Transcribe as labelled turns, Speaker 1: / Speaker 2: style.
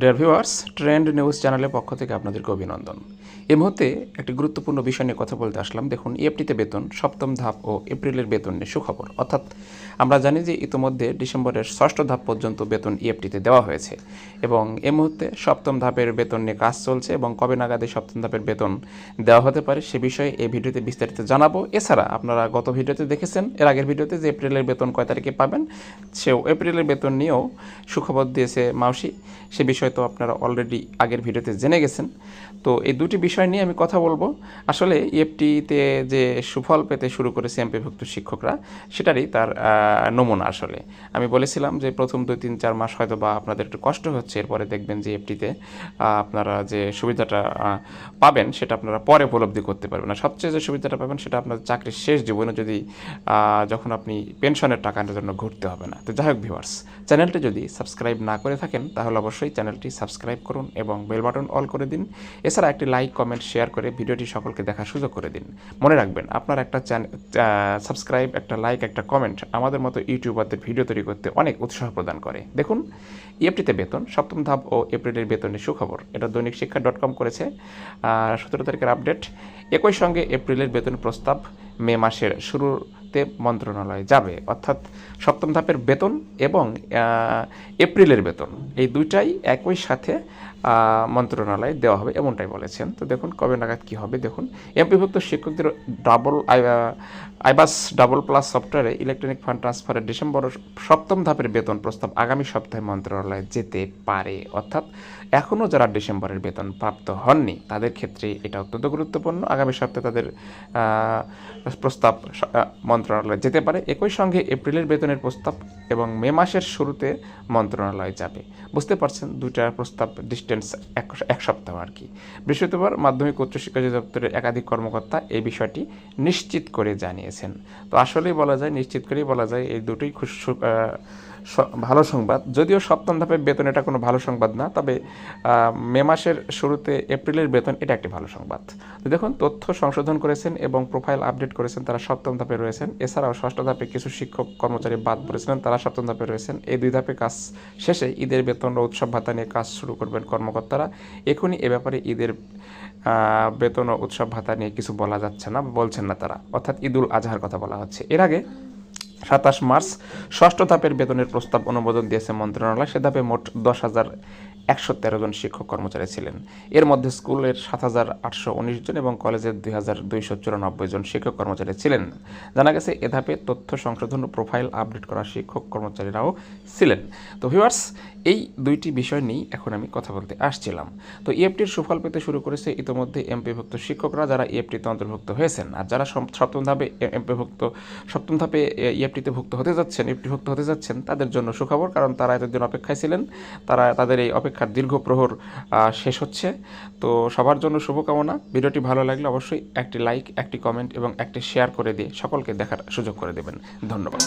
Speaker 1: Dear viewers trend news চ্যানেলের পক্ষ থেকে আপনাদেরকে অভিনন্দন। এই মুহূর্তে একটি গুরুত্বপূর্ণ বিষয় নিয়ে কথা বলতে আসলাম। দেখুন ইএফটিতে বেতন, সপ্তম ধাপ ও এপ্রিলের বেতন নিয়ে সুখবর। অর্থাৎ আমরা জানি যে ইতিমধ্যে ডিসেম্বরের ষষ্ঠ ধাপ পর্যন্ত বেতন ইএফটিতে দেওয়া হয়েছে এবং এই মুহূর্তে সপ্তম ধাপের বেতন নিয়ে কাজ চলছে এবং কবে নাগাদে সপ্তম ধাপের বেতন দেওয়া হতে পারে সে বিষয়ে এই ভিডিওতে বিস্তারিত জানাব। এছাড়া আপনারা গত ভিডিওতে দেখেছেন, এর আগের ভিডিওতে যে এপ্রিলের বেতন কয় তারিখে পাবেন, সেও এপ্রিলের বেতন নিয়েও সুখবর দিয়েছে মাউসি। সে বিষয়ে তো আপনারা অলরেডি আগের ভিডিওতে জেনে গেছেন। তো এই দুটি বিষয় নিয়ে আমি কথা বলব। আসলে ইএফটিতে যে সুফল পেতে শুরু করেছে এমপিভুক্ত শিক্ষকরা, সেটারই তার নমুনা আসলে। আমি বলেছিলাম যে প্রথম দুই তিন চার মাস হয়তো বা আপনাদের একটু কষ্ট হচ্ছে, এরপরে দেখবেন যে এফটিতে আপনারা যে সুবিধাটা পাবেন সেটা আপনারা পরে উপলব্ধি করতে পারবেন। না সবচেয়ে যে সুবিধাটা পাবেন সেটা আপনার চাকরির শেষ জীবনে যদি যখন আপনি পেনশনের টাকার জন্য ঘুরতে হবে না। তো যাই হোক ভিউয়ার্স, চ্যানেলটি যদি সাবস্ক্রাইব না করে থাকেন, তাহলে অবশ্যই চ্যানেলটি সাবস্ক্রাইব করুন এবং বেল বাটন অল করে দিন। এছাড়া একটি লাইক কমেন্ট শেয়ার করে ভিডিওটি সকলকে দেখার সুযোগ করে দিন। মনে রাখবেন, আপনার একটা সাবস্ক্রাইব একটা লাইক একটা কমেন্ট আমাদের মতো ইউটিউবারদের ভিডিও তৈরি করতে অনেক উৎসাহ প্রদান করে। দেখুন ইএফটিতে বেতন, সপ্তম ধাপ ও এপ্রিলের বেতনের সুখবর। এটা দৈনিক শিক্ষা ডট কম করেছে। সতেরো তারিখের আপডেট একই সঙ্গে এপ্রিলের বেতন প্রস্তাব মে মাসের শুরুতে মন্ত্রণালয়ে যাবে। অর্থাৎ সপ্তম ধাপের বেতন এবং এপ্রিলের বেতন। এই দুইটাই একই সাথে মন্ত্রণালয়ে দেওয়া হবে এমনটাই বলেছেন। তো দেখুন কবে নাগাদ কী হবে। দেখুন, এমপিভুক্ত শিক্ষকদের ডাবল আইবাস ডাবল প্লাস সফটওয়্যারে ইলেকট্রনিক ফান্ড ট্রান্সফারের ডিসেম্বর সপ্তম ধাপের বেতন প্রস্তাব আগামী সপ্তাহে মন্ত্রণালয়ে যেতে পারে। অর্থাৎ এখনও যারা ডিসেম্বরের বেতন প্রাপ্ত হননি, তাদের ক্ষেত্রে এটা অত্যন্ত গুরুত্বপূর্ণ। আগামী সপ্তাহে তাদের প্রস্তাব মন্ত্রণালয়ে যেতে পারে। একই সঙ্গে এপ্রিলের বেতনের প্রস্তাব এবং মে মাসের শুরুতে মন্ত্রণালয় যাবে। বুঝতে পারছেন দুইটা প্রস্তাব ডিস্টেন্স এক সপ্তাহ আর কি। বৃহস্পতিবার মাধ্যমিক উচ্চশিক্ষা অধিদপ্তরের একাধিক কর্মকর্তা এই বিষয়টি নিশ্চিত করে জানিয়েছেন। তো আসলেই বলা যায়, নিশ্চিত করেই বলা যায়, এই দুটোই স- ভালো সংবাদ। যদিও সপ্তম ধাপের বেতন এটা কোনো ভালো সংবাদ না, তবে মে মাসের শুরুতে এপ্রিলের বেতন এটা একটি ভালো সংবাদ। দেখুন, তথ্য সংশোধন করেছেন এবং প্রোফাইল আপডেট করেছেন তারা সপ্তম ধাপে রয়েছেন। এছাড়াও ষষ্ঠ ধাপে কিছু শিক্ষক কর্মচারী বাদ পড়েছিলেন, তারা সপ্তম ধাপে রয়েছেন। এই দুই ধাপে কাজ শেষে ঈদের বেতন ও উৎসব ভাতা নিয়ে কাজ শুরু করবেন কর্মকর্তারা। এখনই এ ব্যাপারে ঈদের বেতন ও উৎসব ভাতা নিয়ে কিছু বলা যাচ্ছে না, বলছেন না তারা। অর্থাৎ ঈদুল আজহার কথা বলা হচ্ছে। এর আগে সাতাশ মার্চ ষষ্ঠ ধাপের বেতনের প্রস্তাব অনুমোদন দিয়েছে মন্ত্রণালয়। সে ধাপে মোট দশ হাজার একশো তেরো জন শিক্ষক কর্মচারী ছিলেন। এর মধ্যে স্কুলের সাত হাজার আটশো উনিশ জন এবং কলেজের দুই হাজার দুইশো চুরানব্বই জন শিক্ষক কর্মচারী ছিলেন। জানা গেছে এ ধাপে তথ্য সংশোধন ও প্রোফাইল আপডেট করা শিক্ষক কর্মচারীরাও ছিলেন। তো ভিউয়ার্স এই দুইটি বিষয় নিয়েই এখন আমি কথা বলতে আসছিলাম। তো ইএফটির সুফল পেতে শুরু করেছে ইতিমধ্যে এমপিভুক্ত শিক্ষকরা যারা ইএফটিতে অন্তর্ভুক্ত হয়েছেন। আর যারা সপ্তম ধাপে এমপিভুক্ত, সপ্তম ধাপে ইএফটিতে ভুক্ত হতে যাচ্ছেন ইএফটিভুক্ত হতে যাচ্ছেন, তাদের জন্য সুখবর, কারণ তারা এতদিন অপেক্ষায় ছিলেন। তারা, তাদের এই অপেক্ষার দীর্ঘ প্রহর শেষ হচ্ছে। তো সবার জন্য শুভকামনা। ভিডিওটি ভালো লাগলে অবশ্যই একটি লাইক একটি কমেন্ট এবং একটি শেয়ার করে দিয়ে সকলকে দেখার সুযোগ করে দেবেন। ধন্যবাদ।